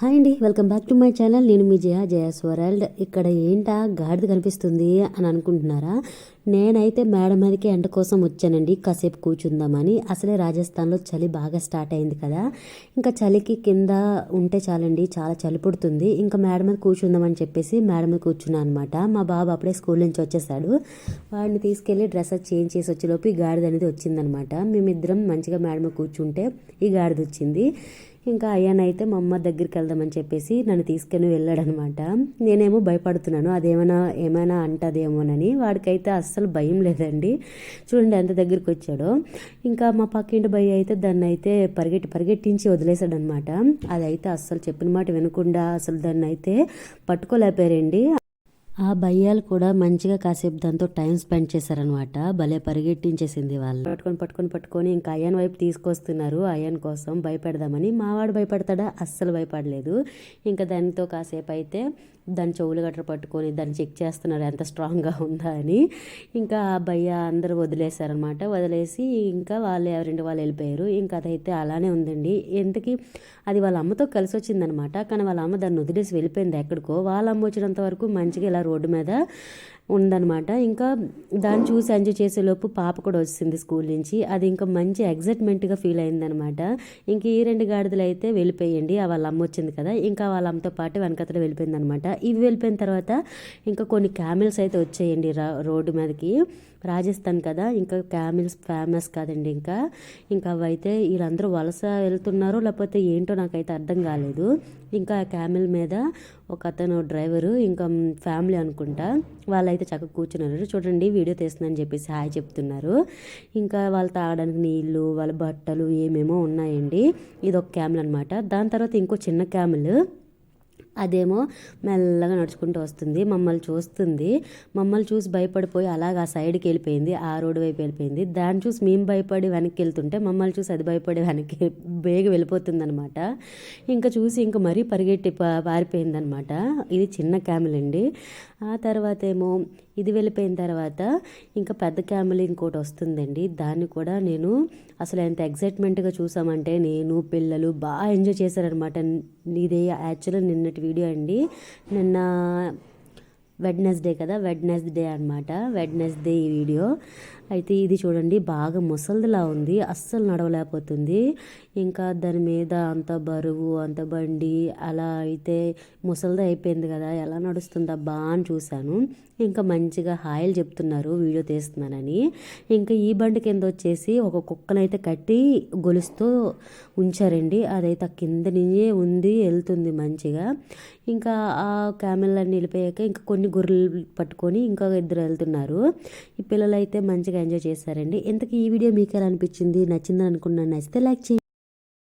Hi అండి welcome back to my channel. నేను మీ జయ జయాస్ వరల్డ్ ఇక్కడ ఏంటా గాడిద కనిపిస్తుంది అని అనుకుంటున్నారా? నేనైతే మేడ మీదకి ఎండ కోసం వచ్చానండి. కాసేపు కూర్చుందామని. అసలే రాజస్థాన్లో చలి బాగా స్టార్ట్ అయింది కదా. ఇంకా చలికి కింద ఉంటే చాలండి చాలా చలి పుడుతుంది. ఇంకా మేడ మీద కూర్చుందామని చెప్పేసి మేడ మీద కూర్చున్నాను అనమాట మా బాబు అప్పుడే స్కూల్ నుంచి వచ్చేసాడు. వాడిని తీసుకెళ్ళి డ్రెస్ చేంజ్ చేసి వచ్చేలోపు ఈ గాడిద అనేది వచ్చిందనమాట మేమిద్దరం మంచిగా మేడ మీద కూర్చుంటే ఈ గాడిద వచ్చింది. ఇంకా అయ్యానైతే మా అమ్మ దగ్గరికి వెళ్దామని చెప్పేసి నన్ను తీసుకుని వెళ్ళాడనమాట. నేనేమో భయపడుతున్నాను అదేమైనా ఏమైనా అంటదేమోనని. వాడికైతే అస్సలు భయం లేదండి. చూడండి ఎంత దగ్గరికి వచ్చాడో. ఇంకా మా పక్కింటి భయ అయితే దాన్ని అయితే పరిగెట్టి పరిగెట్టించి వదిలేశాడనమాట. అదైతే అస్సలు చెప్పిన మాట వినకుండా అసలు దాన్ని అయితే పట్టుకోలేపారండి ఆ భయ్యాలు కూడా మంచిగా కాసేపు దాంతో టైం స్పెండ్ చేశారనమాట భలే పరిగెట్టించేసింది వాళ్ళు. పట్టుకొని పట్టుకొని పట్టుకొని ఇంకా అయ్యాన్ వైపు తీసుకొస్తున్నారు. అయ్యాన్ కోసం భయపెడదామని. మావాడు భయపడతాడా? అస్సలు భయపడలేదు. ఇంకా దానితో కాసేపు అయితే దాని చెవులు గట్ర పట్టుకొని దాన్ని చెక్ చేస్తున్నారు ఎంత స్ట్రాంగ్గా ఉందా అని. ఇంకా ఆ భయ్య అందరూ వదిలేశారనమాట వదిలేసి ఇంకా వాళ్ళు ఎవరింటి వాళ్ళు వెళ్ళిపోయారు. ఇంకా అదైతే అలానే ఉందండి. ఎందుకు? అది వాళ్ళ అమ్మతో కలిసి వచ్చిందనమాట కానీ వాళ్ళ అమ్మ దాన్ని వదిలేసి వెళ్ళిపోయింది ఎక్కడికో. వాళ్ళ అమ్మ వచ్చినంత వరకు మంచిగా ఇలా రోడ్డు మీద ఉందనమాట ఇంకా దాన్ని చూసి ఎంజాయ్ చేసేలోపు పాప కూడా వచ్చింది స్కూల్ నుంచి. అది ఇంకా మంచి ఎగ్జైట్మెంట్గా ఫీల్ అయిందనమాట ఇంక ఈ రెండు గాడిదలు అయితే వెళ్ళిపోయండి. ఆ వాళ్ళ అమ్మ వచ్చింది కదా ఇంకా వాళ్ళ అమ్మతో పాటు వెనకతలో వెళ్ళిపోయింది అనమాట ఇవి వెళ్ళిపోయిన తర్వాత ఇంకా కొన్ని క్యామిల్స్ అయితే వచ్చేయండి రోడ్డు మీదకి. రాజస్థాన్ కదా ఇంకా క్యామిల్స్ ఫేమస్ కాదండి ఇంకా. ఇంకా అవైతే వీళ్ళందరూ వలస వెళ్తున్నారో లేకపోతే ఏంటో నాకైతే అర్థం కాలేదు. ఇంకా క్యామిల్ మీద ఒక అతను డ్రైవరు ఇంకా ఫ్యామిలీ అనుకుంటా. వాళ్ళైతే చక్కగా కూర్చున్నారు. చూడండి వీడియో తీస్తుందని చెప్పేసి హాయ్ చెప్తున్నారు. ఇంకా వాళ్ళు తాగడానికి నీళ్ళు వాళ్ళ బట్టలు ఏమేమో ఉన్నాయండి. ఇది ఒక క్యామెల్ అనమాట దాని తర్వాత ఇంకో చిన్న క్యామిల్ అదేమో మెల్లగా నడుచుకుంటూ వస్తుంది మమ్మల్ని చూస్తుంది. మమ్మల్ని చూసి భయపడిపోయి అలాగ ఆ సైడ్కి వెళ్ళిపోయింది ఆ రోడ్డు వైపు వెళ్ళిపోయింది. దాన్ని చూసి మేము భయపడి వెనక్కి వెళ్తుంటే మమ్మల్ని చూసి అది భయపడి వెనక్కి బేగ వెళ్ళిపోతుంది అనమాట ఇంకా చూసి ఇంకా మరీ పరిగెట్టి పారిపోయిందనమాట ఇది చిన్న క్యామెల్ అండి. ఆ తర్వాత ఏమో ఇది వెళ్ళిపోయిన తర్వాత ఇంకా పెద్ద క్యామెల్ ఇంకోటి వస్తుందండి. దాన్ని కూడా నేను అసలు ఎంత ఎగ్జైట్మెంట్గా చూసామంటే నేను పిల్లలు బాగా ఎంజాయ్ చేశారనమాట ఇదే యాక్చువల్గా నిన్నటి వీడియో అండి. నిన్న వెడ్నెస్డే కదా వెడ్నెస్డే అనమాట వెడ్నెస్డే ఈ వీడియో అయితే ఇది చూడండి బాగా ముసలిదిలా ఉంది అస్సలు నడవలేకపోతుంది. ఇంకా దాని మీద అంత బరువు అంత బండి అలా అయితే ముసలిది అయిపోయింది కదా ఎలా నడుస్తుందా బా అని చూశాను. ఇంకా మంచిగా హాయిలు చెప్తున్నారు వీడియో తీస్తున్నానని. ఇంకా ఈ బండి కింద వచ్చేసి ఒక కుక్కనైతే కట్టి గొలుస్తూ ఉంచారండి. అదైతే కింద నుంచే ఉంది వెళ్తుంది మంచిగా. ఇంకా ఆ క్యామెల్ని వెళ్ళిపోయాక ఇంకా కొన్ని గొర్రెలు పట్టుకొని ఇంకా ఇద్దరు వెళ్తున్నారు. ఈ పిల్లలు అయితే మంచిగా ఎంజాయ్ చేశారండి. ఇంతకీ ఈ వీడియో మీకు ఎలా అనిపించింది? నచ్చిందని అనుకున్నాను నచ్చితే లైక్ చేయండి.